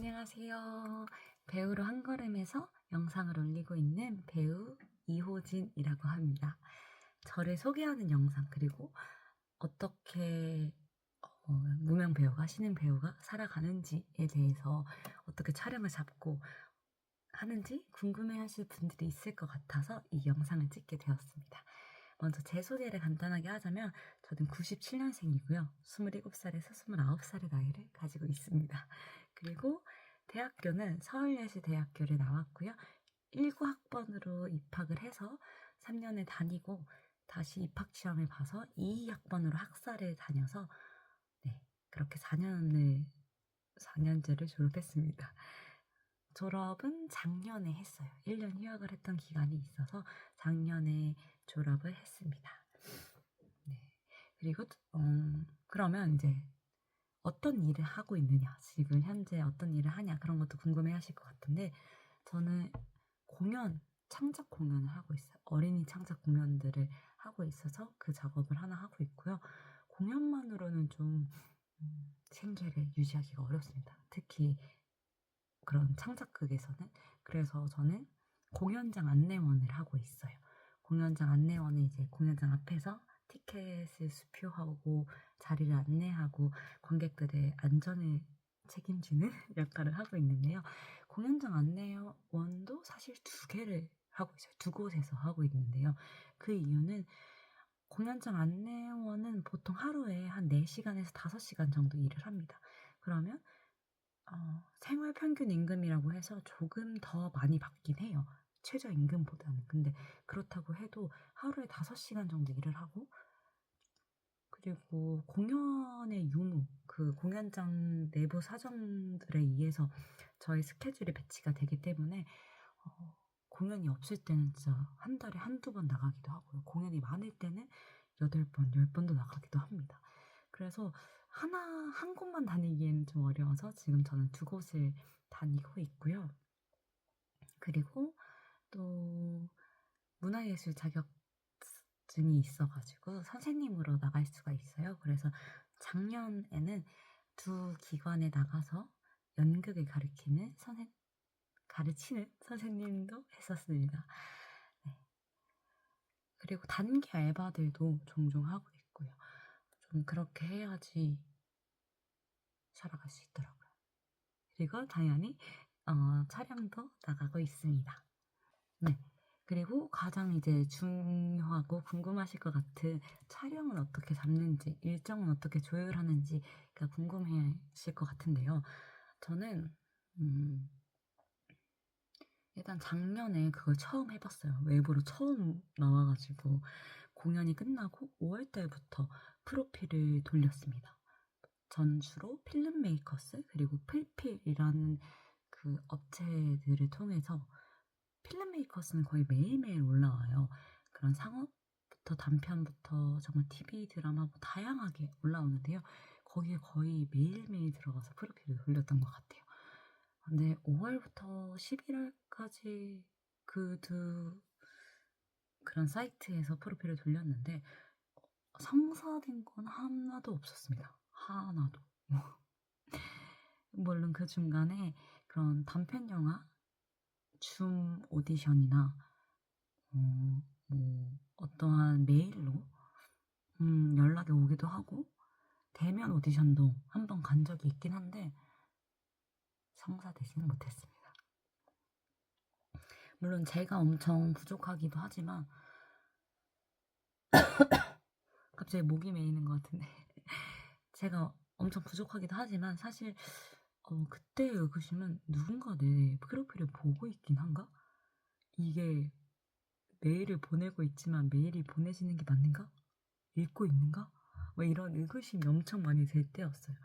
안녕하세요. 배우로 한 걸음에서 영상을 올리고 있는 배우 이호진이라고 합니다. 저를 소개하는 영상 그리고 어떻게 어, 무명 배우가 신인 배우가 살아가는지에 대해서 어떻게 촬영을 잡고 하는지 궁금해 하실 분들이 있을 것 같아서 이 영상을 찍게 되었습니다. 먼저 제 소개를 간단하게 하자면 저는 97년생이고요. 27살에서 29살의 나이를 가지고 있습니다. 그리고 대학교는 서울예시 대학교를 나왔고요. 19학번으로 입학을 해서 3년을 다니고 다시 입학 시험을 봐서 2학번으로 학사를 다녀서 네, 그렇게 4년을 4년제를 졸업했습니다. 졸업은 작년에 했어요. 1년 휴학을 했던 기간이 있어서 작년에 졸업을 했습니다. 네. 그리고 음, 그러면 이제 어떤 일을 하고 있느냐, 지금 현재 어떤 일을 하냐 그런 것도 궁금해 하실 것 같은데 저는 공연, 창작 공연을 하고 있어요. 어린이 창작 공연들을 하고 있어서 그 작업을 하나 하고 있고요. 공연만으로는 좀 음, 생계를 유지하기가 어렵습니다. 특히 그런 창작극에서는 그래서 저는 공연장 안내원을 하고 있어요. 공연장 안내원은 이제 공연장 앞에서 티켓을 수표하고 자리를 안내하고 관객들의 안전을 책임지는 역할을 하고 있는데요. 공연장 안내원도 사실 두 개를 하고 있어요. 두 곳에서 하고 있는데요. 그 이유는 공연장 안내원은 보통 하루에 한 4시간에서 5시간 정도 일을 합니다. 그러면 어, 생활 평균 임금이라고 해서 조금 더 많이 받긴 해요. 최저임금보다는. 근데 그렇다고 해도 하루에 5시간 정도 일을 하고 그리고 공연의 유무, 그 공연장 내부 사정들에 의해서 저의 스케줄이 배치가 되기 때문에 어, 공연이 없을 때는 진짜 한 달에 한두 번 나가기도 하고요. 공연이 많을 때는 여덟 번, 열 번도 나가기도 합니다. 그래서 하나, 한 곳만 다니기에는 좀 어려워서 지금 저는 두 곳을 다니고 있고요. 그리고 또 문화예술 자격증이 있어가지고 선생님으로 나갈 수가 있어요. 그래서 작년에는 두 기관에 나가서 연극을 가르치는 선생 가르치는 선생님도 했었습니다. 네. 그리고 단기 알바들도 종종 하고 있고요. 좀 그렇게 해야지 살아갈 수 있더라고요. 그리고 당연히 어, 촬영도 나가고 있습니다. 네. 그리고 가장 이제 중요하고 궁금하실 것 같은 촬영은 어떻게 잡는지, 일정은 어떻게 조율하는지가 궁금하실 것 같은데요. 저는, 음, 일단 작년에 그걸 처음 해봤어요. 외부로 처음 나와가지고 공연이 끝나고 5월달부터 프로필을 돌렸습니다. 전 주로 필름 메이커스 그리고 필필이라는 그 업체들을 통해서 필름 메이커스는 거의 매일매일 올라와요. 그런 상업부터 단편부터 정말 TV 드라마 뭐 다양하게 올라오는데요. 거기에 거의 매일매일 들어가서 프로필을 돌렸던 것 같아요. 근데 5월부터 11월까지 그 두 그런 사이트에서 프로필을 돌렸는데 성사된 건 하나도 없었습니다. 하나도. 물론 그 중간에 그런 단편 영화 줌 오디션이나 어, 뭐 어떠한 메일로 음, 연락이 오기도 하고 대면 오디션도 한 번 간 적이 있긴 한데 성사되지는 못했습니다. 물론 제가 엄청 부족하기도 하지만 갑자기 목이 메이는 것 같은데 제가 엄청 부족하기도 하지만 사실 어, 그때의 의구심은 누군가 내 프로필을 보고 있긴 한가? 이게 메일을 보내고 있지만 메일이 보내지는 게 맞는가? 읽고 있는가? 뭐 이런 의구심이 엄청 많이 들 때였어요.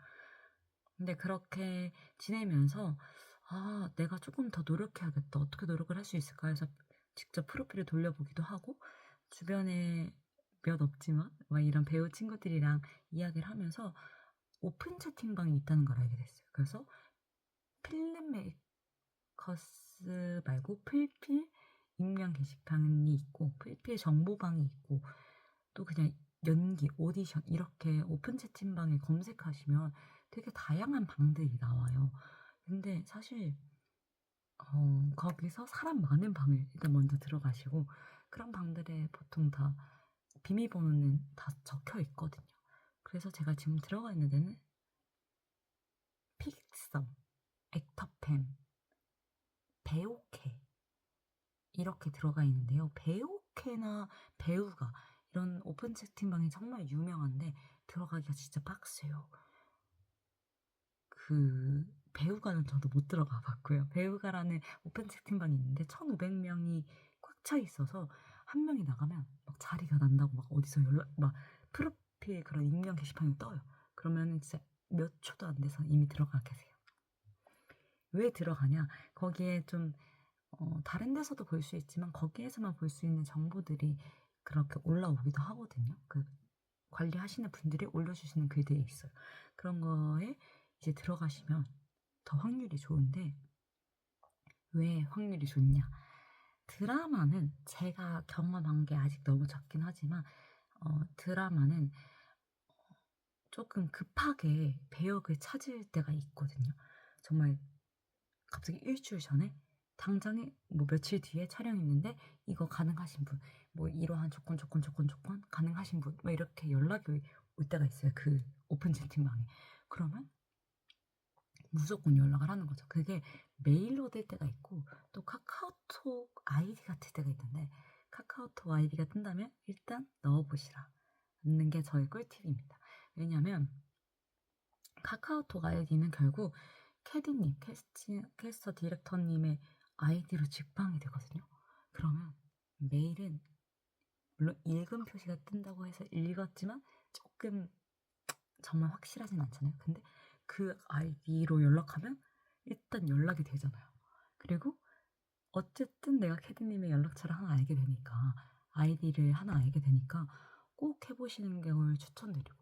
근데 그렇게 지내면서 아, 내가 조금 더 노력해야겠다. 어떻게 노력을 할 수 있을까 해서 직접 프로필을 돌려보기도 하고 주변에 몇 없지만 막 이런 배우 친구들이랑 이야기를 하면서 오픈 채팅방이 있다는 걸 알게 됐어요. 그래서 필름 메이커스 말고 필필 익명 게시판이 있고 필필 정보방이 있고 또 그냥 연기, 오디션 이렇게 오픈 채팅방에 검색하시면 되게 다양한 방들이 나와요. 근데 사실 어 거기서 사람 많은 방을 일단 먼저 들어가시고 그런 방들에 보통 다 비밀번호는 다 적혀 있거든요. 그래서 제가 지금 들어가 있는 데는 픽섬, 액터팸, 배오케 이렇게 들어가 있는데요. 배오케나 배우가 이런 오픈 채팅방이 정말 유명한데 들어가기가 진짜 빡세요. 그 배우가는 저도 못 들어가 봤고요. 배우가라는 오픈 채팅방이 있는데 1,500명이 꽉 차 있어서 한 명이 나가면 막 자리가 난다고 막 어디서 연락 막 프로 필 그런 익명 게시판이 떠요. 그러면은 진짜 몇 초도 안 돼서 이미 들어가 계세요. 왜 들어가냐? 거기에 좀 어, 다른 데서도 볼 수 있지만 거기에서만 볼 수 있는 정보들이 그렇게 올라오기도 하거든요. 그 관리하시는 분들이 올려주시는 글들이 있어요. 그런 거에 이제 들어가시면 더 확률이 좋은데 왜 확률이 좋냐? 드라마는 제가 경험한 게 아직 너무 적긴 하지만 어, 드라마는 어, 조금 급하게 배역을 찾을 때가 있거든요. 정말 갑자기 일주일 전에 당장에 뭐 며칠 뒤에 촬영 있는데 이거 가능하신 분, 뭐 이러한 조건 조건 조건 조건 가능하신 분, 뭐 이렇게 연락이 올 때가 있어요. 그 오픈 채팅방에. 그러면 무조건 연락을 하는 거죠. 그게 메일로 될 때가 있고 또 카카오톡 아이디가 뜰 때가 있는데 카카오톡 아이디가 뜬다면 일단 넣어보시라. 넣는 게 저의 꿀팁입니다. 왜냐하면 카카오톡 아이디는 결국 캐디님, 캐스터 디렉터님의 아이디로 직방이 되거든요. 그러면 메일은 물론 읽은 표시가 뜬다고 해서 읽었지만 조금 정말 확실하진 않잖아요. 근데 그 아이디로 연락하면 일단 연락이 되잖아요. 그리고 어쨌든 내가 캐디님의 연락처를 하나 알게 되니까 아이디를 하나 알게 되니까 꼭 해보시는 경우를 추천드리고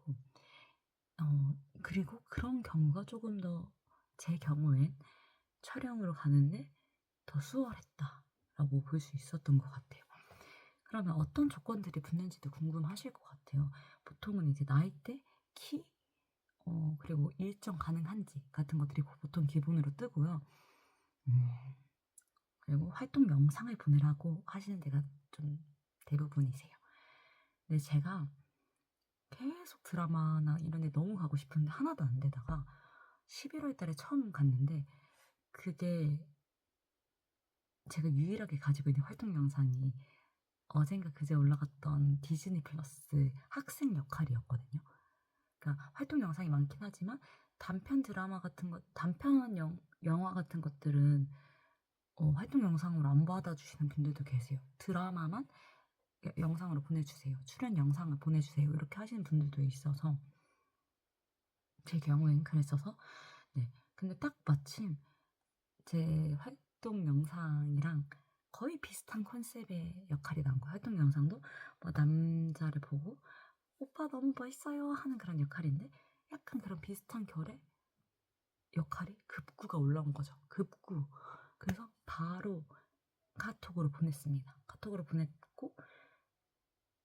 어 그리고 그런 경우가 조금 더 제 경우엔 촬영으로 가는데 더 수월했다라고 볼 수 있었던 것 같아요. 그러면 어떤 조건들이 붙는지도 궁금하실 것 같아요. 보통은 이제 나이대, 키, 어, 그리고 일정 가능한지 같은 것들이 보통 기본으로 뜨고요. 음, 그리고 활동 영상을 보내라고 하시는 데가 좀 대부분이세요. 근데 제가 계속 드라마나 이런 데 너무 가고 싶은데 하나도 안 되다가 11월 달에 처음 갔는데 그게 제가 유일하게 가지고 있는 활동 영상이 어젠가 그제 올라갔던 디즈니 플러스 학생 역할이었거든요. 그러니까 활동 영상이 많긴 하지만 단편 드라마 같은 것, 단편 영, 영화 같은 것들은 어, 활동 영상으로 안 받아주시는 분들도 계세요. 드라마만 영상으로 보내주세요. 출연 영상을 보내주세요. 이렇게 하시는 분들도 있어서 제 경우엔 그랬어서 네. 근데 딱 마침 제 활동 영상이랑 거의 비슷한 컨셉의 역할이 나온 거예요. 활동 영상도 뭐 남자를 보고 오빠 너무 멋있어요 하는 그런 역할인데 약간 그런 비슷한 결의 역할이 급구가 올라온 거죠. 급구. 그래서 바로 카톡으로 보냈습니다. 카톡으로 보냈고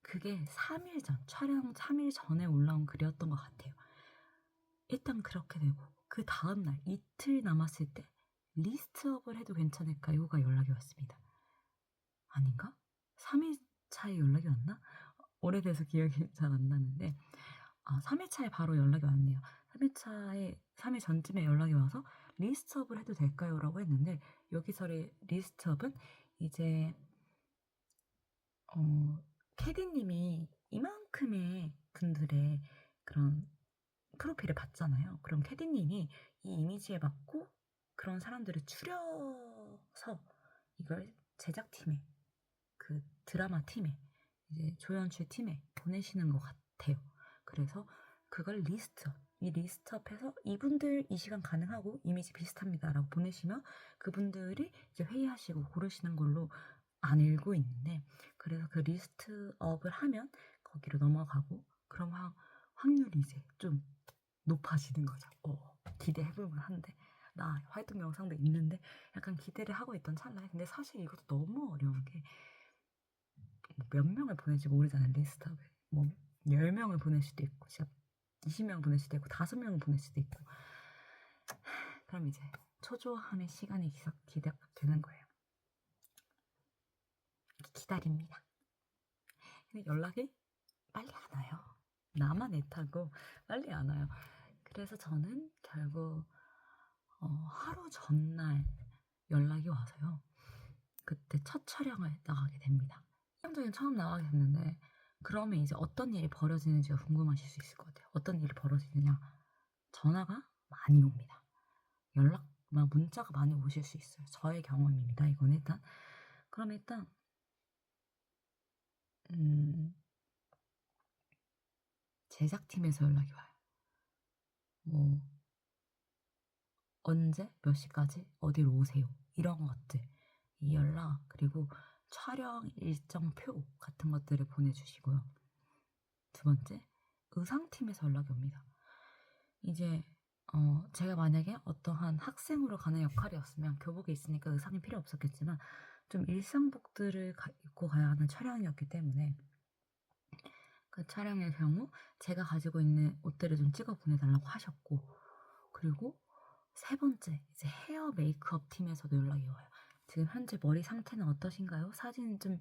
그게 3일 전, 촬영 3일 전에 올라온 글이었던 것 같아요. 일단 그렇게 되고 그 다음날 이틀 남았을 때 리스트업을 해도 괜찮을까요?가 연락이 왔습니다. 아닌가? 3일 차에 연락이 왔나? 오래돼서 기억이 잘 안 나는데 아, 3일 차에 바로 연락이 왔네요. 3일 차에 3일 전쯤에 연락이 와서 리스트업을 해도 될까요? 라고 했는데 여기서의 리스트업은 이제 어, 캐디님이 이만큼의 분들의 그런 프로필을 봤잖아요. 그럼 캐디님이 이 이미지에 맞고 그런 사람들을 추려서 이걸 제작팀에 그 드라마 팀에 이제 조연출 팀에 보내시는 것 같아요. 그래서 그걸 리스트업, 이 리스트업해서 이분들 이 시간 가능하고 이미지 비슷합니다라고 보내시면 그분들이 이제 회의하시고 고르시는 걸로 안 읽고 있는데 그래서 그 리스트업을 하면 거기로 넘어가고 그럼 확, 확률이 이제 좀 높아지는 거죠. 어, 기대해볼만 한데. 나 활동 영상도 있는데 약간 기대를 하고 있던 찰나에. 근데 사실 이것도 너무 어려운 게 몇 명을 보낼지 모르잖아요 리스트업을 뭐 10명을 보낼 수도 있고 진짜 20명 보낼 수도 있고 5명을 보낼 수도 있고. 그럼 이제 초조함의 시간이 계속 기다되는 거예요. 기다립니다. 근데 연락이 빨리 안 와요. 애타고 빨리 안 와요. 그래서 저는 결국 어, 하루 전날 연락이 와서요. 그때 첫 촬영을 나가게 됩니다. 촬영장에 처음 나가게 됐는데 그러면 이제 어떤 일이 벌어지는지가 궁금하실 수 있을 것 같아요. 어떤 일이 벌어지느냐? 전화가 많이 옵니다. 연락, 막 문자가 많이 오실 수 있어요. 저의 경험입니다. 이건 일단. 그럼 일단 음, 제작팀에서 연락이 와요. 뭐 언제 몇 시까지 어디로 오세요 이런 것들 이 연락 그리고 촬영 일정표 같은 것들을 보내주시고요. 두 번째 의상팀에서 연락이 옵니다. 이제 어, 제가 만약에 어떠한 학생으로 가는 역할이었으면 교복이 있으니까 의상이 필요 없었겠지만 좀 일상복들을 가, 입고 가야 하는 촬영이었기 때문에 그 촬영의 경우 제가 가지고 있는 옷들을 좀 찍어 보내달라고 하셨고 그리고 세 번째 이제 헤어 메이크업 팀에서도 연락이 와요. 지금 현재 머리 상태는 어떠신가요? 사진 좀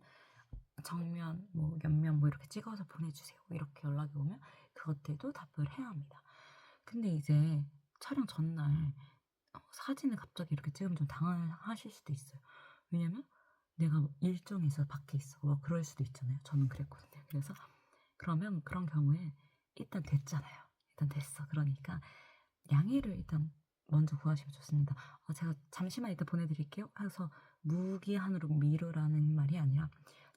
정면 뭐 옆면 뭐 이렇게 찍어서 보내주세요. 이렇게 연락이 오면 그것들도 답을 해야 합니다. 근데 이제 촬영 전날 어, 사진을 갑자기 이렇게 찍으면 좀 당황하실 수도 있어요. 왜냐면 내가 뭐 있어 밖에 있어 뭐 그럴 수도 있잖아요. 저는 그랬거든요. 그래서 그러면 그런 경우에 일단 됐잖아요. 일단 됐어. 그러니까 양해를 일단 먼저 구하시면 좋습니다. 어, 제가 잠시만 이따 보내드릴게요. 해서 무기한으로 미루라는 말이 아니라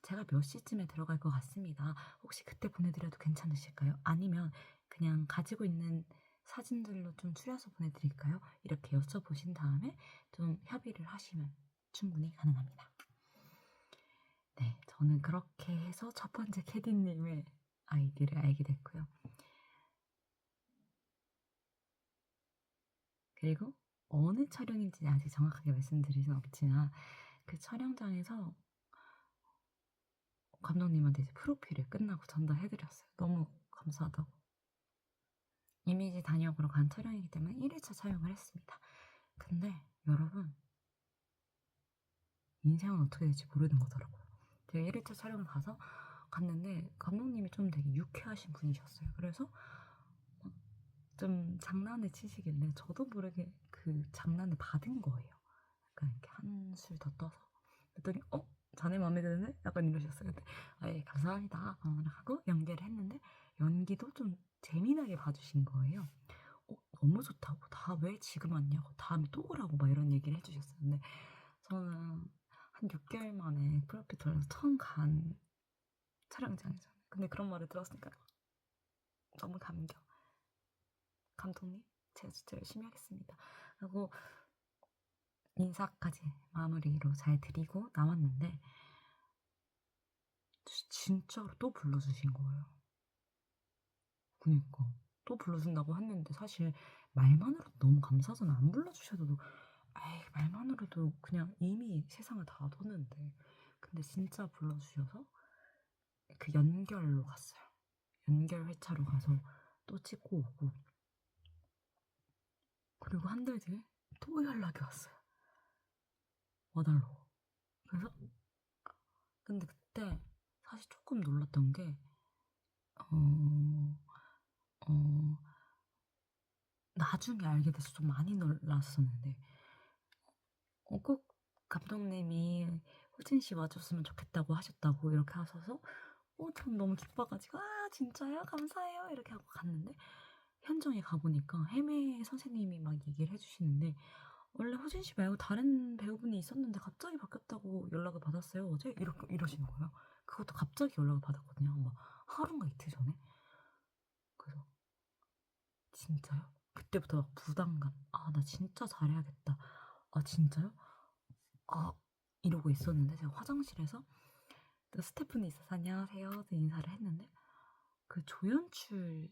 제가 몇 시쯤에 들어갈 것 같습니다. 혹시 그때 보내드려도 괜찮으실까요? 아니면 그냥 가지고 있는 사진들로 좀 추려서 보내드릴까요? 이렇게 여쭤보신 다음에 좀 협의를 하시면 충분히 가능합니다. 네, 저는 그렇게 해서 첫 번째 캐디님의 아이디를 알게 됐고요. 그리고 어느 촬영인지는 아직 정확하게 말씀드릴 수는 없지만 그 촬영장에서 감독님한테 이제 프로필을 끝나고 전달해드렸어요. 너무 감사하다고. 이미지 단역으로 간 촬영이기 때문에 1일차 촬영을 했습니다. 근데 여러분 인생은 어떻게 될지 모르는 거더라고요. 제가 1일차 촬영을 가서 갔는데 감독님이 좀 되게 유쾌하신 분이셨어요. 그래서 좀 장난을 치시길래 저도 모르게 그 장난을 받은 거예요. 약간 이렇게 한술 더 떠서 그랬더니 어 자네 마음에 드네? 약간 이러셨어요. 아예 감사합니다 하고 연기를 했는데 연기도 좀 재미나게 봐주신 거예요. 어, 너무 좋다고 다 왜 지금 왔냐고 다음에 또 오라고 막 이런 얘기를 해주셨어요. 근데 저는 한 6개월 만에 프로피터에서 처음 간 촬영장이잖아요. 근데 그런 말을 들었으니까 너무 감격. 감독님, 제가 진짜 열심히 하겠습니다. 하고 인사까지 마무리로 잘 드리고 나왔는데 진짜로 또 불러주신 거예요. 그니까 또 불러준다고 했는데 사실 말만으로도 너무 감사하잖아. 안 불러주셔도 에이 말만으로도 그냥 이미 세상을 다 뒀는데 근데 진짜 불러주셔서 그 연결로 갔어요. 연결 회차로 가서 또 찍고 오고 그리고 한 달 뒤에 또 연락이 왔어요. 와달라고. 그래서 근데 그때 사실 조금 놀랐던 게 어, 어, 나중에 알게 돼서 좀 많이 놀랐었는데 어, 꼭 감독님이 호진 씨 와줬으면 좋겠다고 하셨다고 이렇게 하셔서 어, 전 너무 기뻐가지고 아 진짜요? 감사해요 이렇게 하고 갔는데 현장에 가보니까 해매 선생님이 막 얘기를 해주시는데 원래 호진 씨 말고 다른 배우분이 있었는데 갑자기 바뀌었다고 연락을 받았어요 어제 이러, 이러시는 거예요 그것도 갑자기 연락을 받았거든요 막 하루인가 이틀 전에 그래서 진짜요? 그때부터 막 부담감 아 나 진짜 잘해야겠다 아 진짜요? 아 이러고 있었는데 제가 화장실에서 또 스태프분이 있어서 안녕하세요 인사를 했는데 그 조연출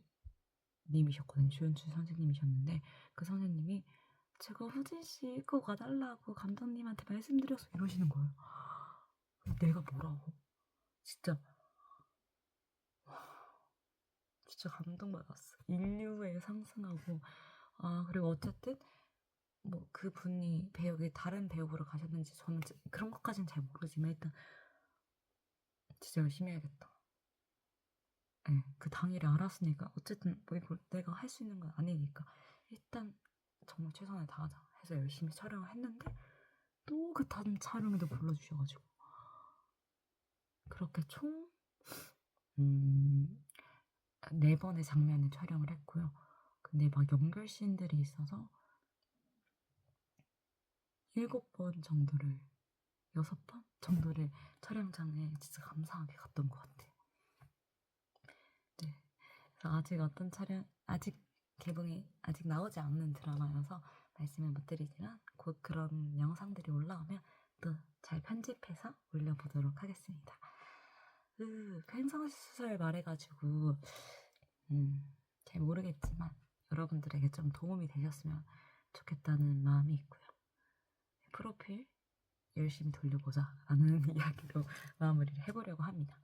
님이셨거든요. 조연출 선생님이셨는데 그 선생님이 제가 후진 씨 꼭 와달라고 감독님한테 말씀드려서 이러시는 거예요. 내가 뭐라고? 진짜 진짜 감동받았어. 인류에 상승하고 아 그리고 어쨌든 뭐 그분이 배우기 다른 배우로 가셨는지 저는 지- 그런 것까지는 잘 모르지만 일단 진짜 열심히 해야겠다. 예, 그 당일에 알았으니까 어쨌든 뭐 이걸 내가 할 수 있는 건 아니니까 일단 정말 최선을 다하자 해서 열심히 촬영을 했는데 또 그 다른 촬영에도 불러주셔가지고 그렇게 총 음, 네 번의 장면을 촬영을 했고요. 근데 막 연결 씬들이 있어서 일곱 번 정도를 여섯 번 정도를 촬영장에 진짜 감사하게 갔던 것 같아요. 네, 아직 어떤 촬영 아직 개봉이 아직 나오지 않는 드라마여서 말씀을 못 드리지만 곧 그런 영상들이 올라오면 또 잘 편집해서 올려보도록 하겠습니다. 그 횡성수술 말해가지고 음, 잘 모르겠지만 여러분들에게 좀 도움이 되셨으면 좋겠다는 마음이 있고요. 프로필 열심히 돌려보자 라는 이야기로 마무리를 해보려고 합니다.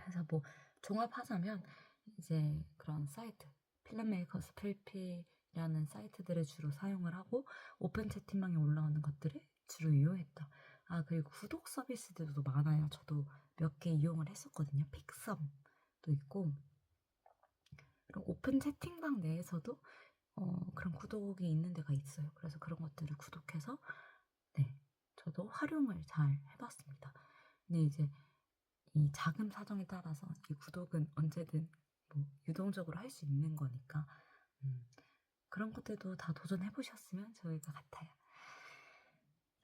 그래서 뭐 종합하자면 이제 그런 사이트 필름메이커스 필피라는 사이트들을 주로 사용을 하고 오픈 채팅방에 올라오는 것들을 주로 이용했다. 아 그리고 구독 서비스들도 많아요. 저도 몇 개 이용을 했었거든요. 픽썸도 있고 그리고 오픈 채팅방 내에서도 어, 그런 구독이 있는 데가 있어요. 그래서 그런 것들을 구독해서 네 저도 활용을 잘 해봤습니다. 근데 이제 이 자금 사정에 따라서 이 구독은 언제든 뭐 유동적으로 할 수 있는 거니까 음, 그런 것들도 다 도전해 보셨으면 좋을 것 같아요.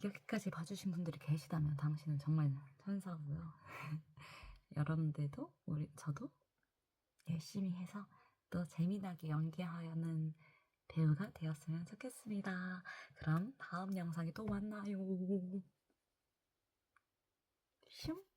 여기까지 봐주신 분들이 계시다면 당신은 정말 천사고요. 여러분들도 우리 저도 열심히 해서 또 재미나게 연기하는 배우가 되었으면 좋겠습니다. 그럼 다음 영상에 또 만나요. 슝.